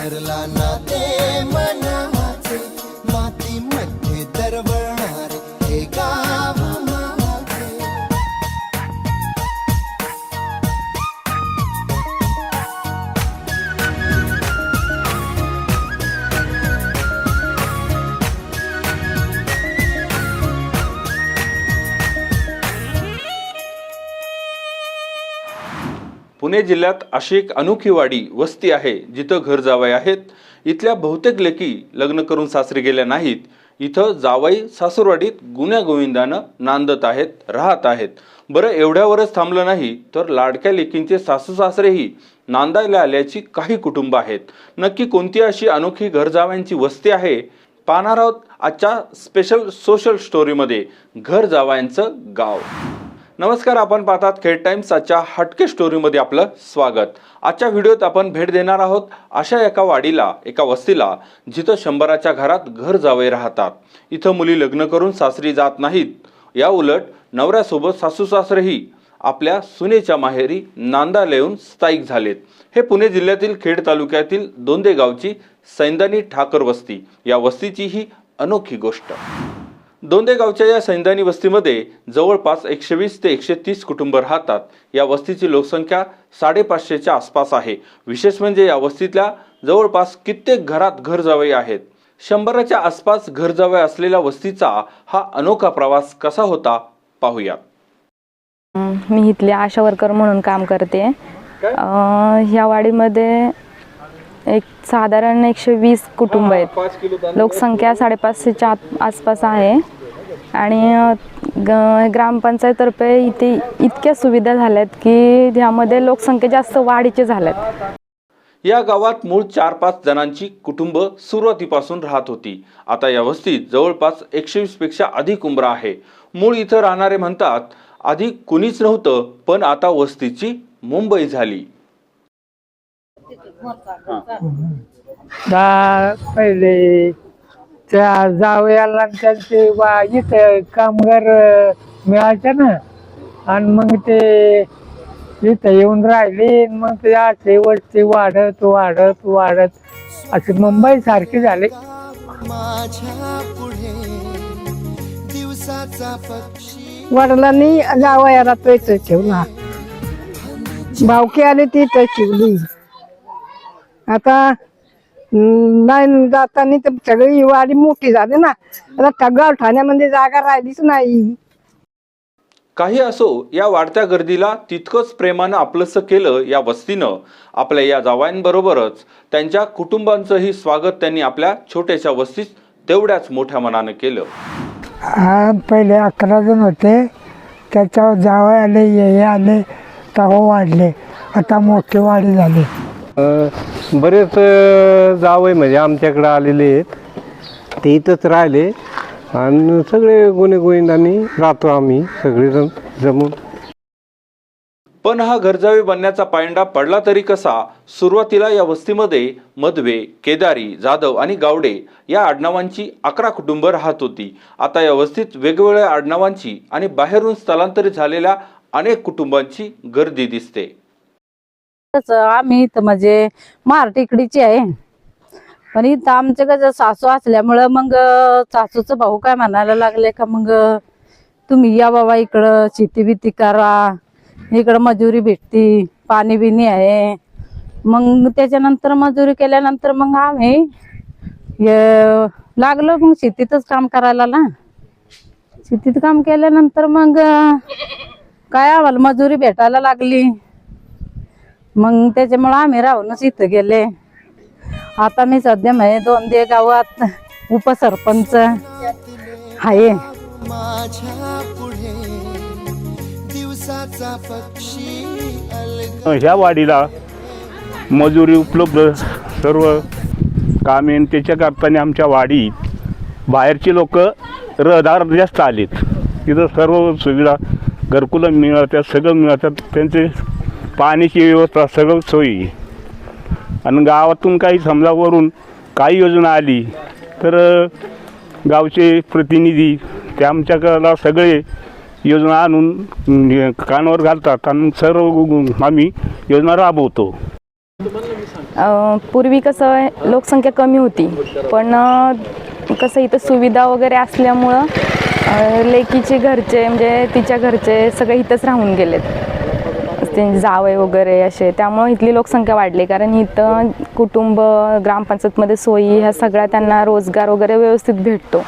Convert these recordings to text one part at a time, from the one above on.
गंध पसरला पुणे जिल्ह्यात अशी एक अनोखी वाडी वस्ती आहे जिथं घर जावई आहेत. इथल्या बहुतेक लेकी लग्न करून सासरी गेल्या नाहीत. इथं जावई सासूरवाडीत गुण्यागोविंदानं नांदत आहेत राहत आहेत. बरं एवढ्यावरच थांबलं नाही तर लाडक्या लेकींचे सासू सासरेही नांदायला आल्याची काही कुटुंब आहेत. नक्की कोणती अशी अनोखी घर जावयांची वस्ती आहे? पाहणार आहोत आजच्या स्पेशल सोशल स्टोरीमध्ये घर जावयांचं गाव. नमस्कार आपण पाहतात खेड टाइम्स आजच्या हटके स्टोरीमध्ये आपलं स्वागत. आजच्या व्हिडिओत आपण भेट देणार आहोत अशा एका वाडीला एका वस्तीला जिथं शंभराच्या घरात घर जावे राहतात. इथं मुली लग्न करून सासरी जात नाहीत. या उलट नवऱ्यासोबत सासू सासरेही आपल्या सुनेच्या माहेरी नांदा येऊन स्थायिक झालेत. हे पुणे जिल्ह्यातील खेड तालुक्यातील दोंदे गावची सैंदानी ठाकर वस्ती. या वस्तीची ही अनोखी गोष्ट. दोंदे गावच्या या सैंदानी वस्तीमध्ये जवळपास एकशे वीस ते एकशे तीस कुटुंब राहतात. या वस्तीची लोकसंख्या साडेपाचशेच्या आसपास आहे. विशेष म्हणजे या वस्तीतल्या जवळपास कित्येक घरात घर जावई आहेत. शंभराच्या आसपास घर जावई असलेल्या वस्तीचा हा अनोखा प्रवास कसा होता पाहूयात. अं, मी इथली आशा वर्कर म्हणून काम करते. ह्या वाडीमध्ये एक साधारण एकशे वीस कुटुंब आहेत. लोकसंख्या साडेपाचशेच्या आत- आसपास आहे. आणि अं, ग- ग्रामपंचायततर्फे इथे इतक्या सुविधा झाल्यात की ह्यामध्ये लोकसंख्या जास्त वाढीचे झाल्यात. या गावात मूळ चार पाच जणांची कुटुंब सुरुवातीपासून राहत होती. आता या वस्तीत जवळपास एकशे वीसपेक्षा अधिक उंबरा आहे. मूळ इथं राहणारे म्हणतात आधी कुणीच नव्हतं पण आता वस्तीची मुंबई झाली. दा पहिले त्या जावयाला आणि त्यांचे वा इथं कामगार मिळायचे ना. आणि मग ते इथं येऊन राहिले आणि मग ते असे वस्ती वाढत वाढत वाढत. असे मुंबई सारखे झाले. माझ्या पुढे दिवसाचा पक्षी वडिलांनी जावयाला तो इथं ठेवला. भावकी आली ती इथं ठेवली. आता नाही जाताना तर सगळी वाडी मोठी झाली ना. आता टगाव ठाण्यामध्ये जागा राहिलीच नाही. काही असो या वाढत्या गर्दीला तितकंच प्रेमानं आपलंसं केलं या वस्तीनं. आपल्या या जावयांबरोबरच त्यांच्या कुटुंबांचंही स्वागत त्यांनी आपल्या छोट्याशा वस्तीत तेवढ्याच मोठ्या मनानं केलं. हा पहिले अकरा जण होते. त्याच्यावर जावं आले ये आले तवा वाढले. आता मोठे वाढे झाले. बरेच अ, म्हणजे आमच्याकडे आलेले आहेत. ते इथंच राहिले. आणि सगळे गुन्हे गोविंदांनी राहतो आम्ही सगळेजण जमून. पण हा घरजावी बनण्याचा पायंडा पडला तरी कसा? सुरुवातीला या वस्तीमध्ये मधवे केदारी जाधव आणि गावडे या आडनावांची अकरा कुटुंब राहत होती. आता या वस्तीत वेगवेगळ्या आडनावांची आणि बाहेरून स्थलांतरित झालेल्या अनेक कुटुंबांची गर्दी दिसते. आम्ही इथं म्हणजे महाराष्ट्रीकडीची आहे. पण इथं आमच्या कसं सासू असल्यामुळं मग सासूचं भाऊ काय म्हणायला लागले का मग तुम्ही या बाबा इकडं शेती बिती करा. इकडं मजुरी भेटती पाणी बिनी आहे. मग त्याच्यानंतर मजुरी केल्यानंतर मग आम्ही लागलो मग शेतीतच काम करायला ना. शेतीत काम केल्यानंतर मग काय आम्हाला मजुरी भेटायला लागली. मग त्याच्यामुळं आम्ही राहूनच इथं गेले. आता मी सध्या म्हणजे दोन दे गावात उपसरपंच आहे. माझ्या दिवसाचा ह्या वाडीला मजुरी उपलब्ध सर्व कामे त्याच्या करताना आमच्या वाडी बाहेरची लोक रहदार जास्त आलेत. तिथं सर्व सुविधा घरकुलं मिळतात सगळं मिळतात. त्यांचे पाण्याची व्यवस्था सगळं सोयी. आणि गावातून काही समजा वरून काही योजना आली तर गावचे प्रतिनिधी ते आमच्याकडला सगळे योजना आणून कानावर घालतात आणि सर्व आम्ही योजना राबवतो. पूर्वी कसं लोकसंख्या कमी होती पण कसं इथं सुविधा वगैरे असल्यामुळं लेकीचे घरचे म्हणजे तिच्या घरचे सगळे इथंच राहून गेलेत. ते जावे वगैरे असे. त्यामुळे इथली लोकसंख्या वाढली. कारण इथं कुटुंब ग्रामपंचायतमध्ये सोयी ह्या सगळ्या त्यांना रोजगार वगैरे व्यवस्थित भेटतो.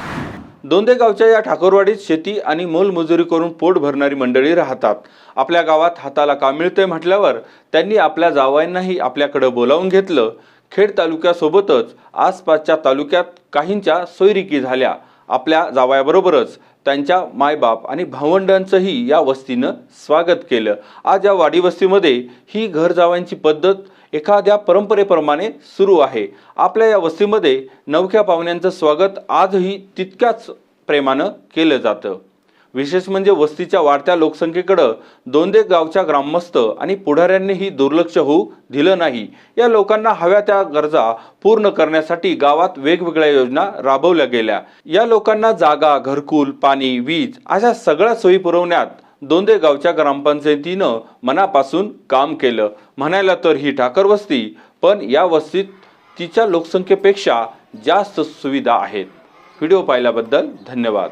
दोंदे गावच्या या ठाकूरवाडीत शेती आणि मोलमजुरी करून पोट भरणारी मंडळी राहतात. आपल्या गावात हाताला काम मिळते म्हटल्यावर त्यांनी आपल्या जावयांनाही आपल्याकडे बोलावून घेतलं. खेड तालुक्यासोबतच आसपासच्या तालुक्यात काहींच्या सोयरिकी झाल्या. आपल्या जावयाबरोबरच त्यांच्या मायबाप आणि भावंडांचंही या वस्तीनं स्वागत केलं. आज या वाडी वस्तीमध्ये ही घर जावांची पद्धत एखाद्या परंपरेप्रमाणे सुरू आहे. आपल्या या वस्तीमध्ये नवख्या पाहुण्यांचं स्वागत आजही तितक्याच प्रेमानं केलं जातं. विशेष म्हणजे वस्तीच्या वाढत्या लोकसंख्येकडं दोनदे गावच्या ग्रामस्थ आणि पुढाऱ्यांनीही दुर्लक्ष होऊ दिलं नाही. या लोकांना हव्या त्या गरजा पूर्ण करण्यासाठी गावात वेगवेगळ्या योजना राबवल्या गेल्या. या लोकांना जागा घरकुल पाणी वीज अशा सगळ्या सोयी पुरवण्यात दोंदे गावच्या ग्रामपंचायतीनं मनापासून काम केलं. म्हणायला तर ही ठाकर वस्ती पण या वस्तीत तिच्या लोकसंख्येपेक्षा जास्त सुविधा आहेत. व्हिडिओ पाहिल्याबद्दल धन्यवाद.